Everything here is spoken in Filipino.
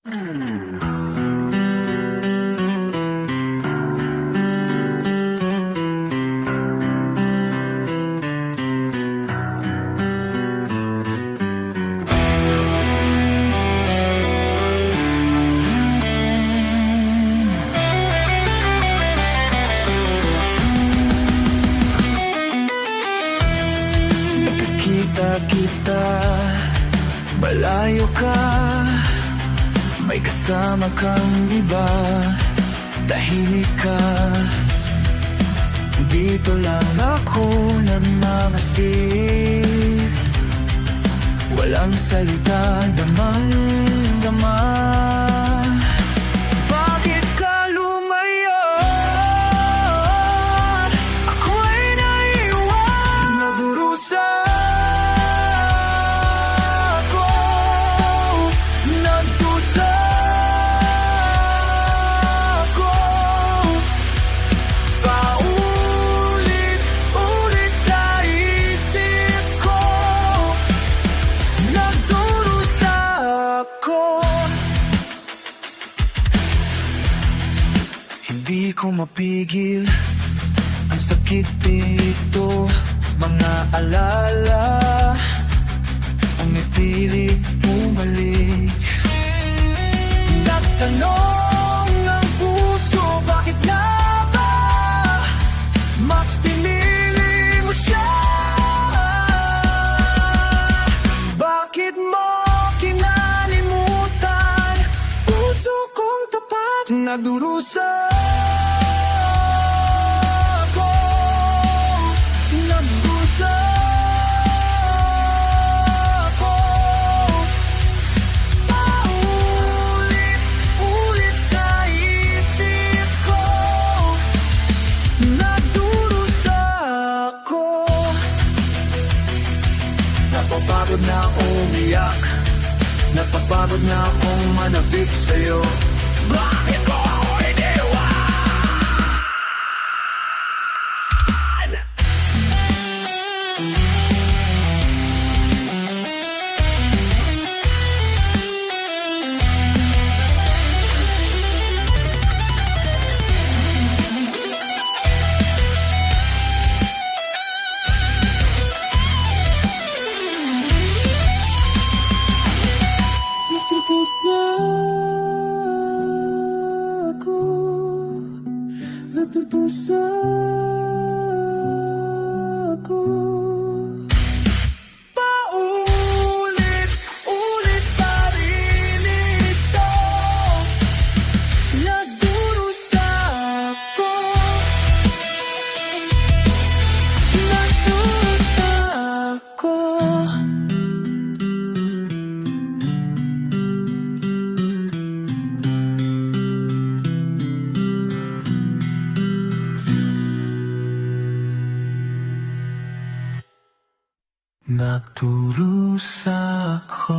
Nakikita kita Malayo ka May kasama kang iba. Tahimik ka. Dito lang ako nagmamasid Walang salita damang-dama. Bakit mapigil. Ang sakit dito Mga alala. Umipilit bumalik. Nagtanong ang puso Bakit nga ba? Mas pinili mo siya. Bakit mo kinalimutan? Puso kong tapat Nagdurusa ako Napapagod na umiyak. Napapagod na akong manabik sa'yo. Bakit mo Natutusa ako. Paulit-ulit pa rin ito. Nagdurusa ako. Nagdurusa ako Nagdurusa ako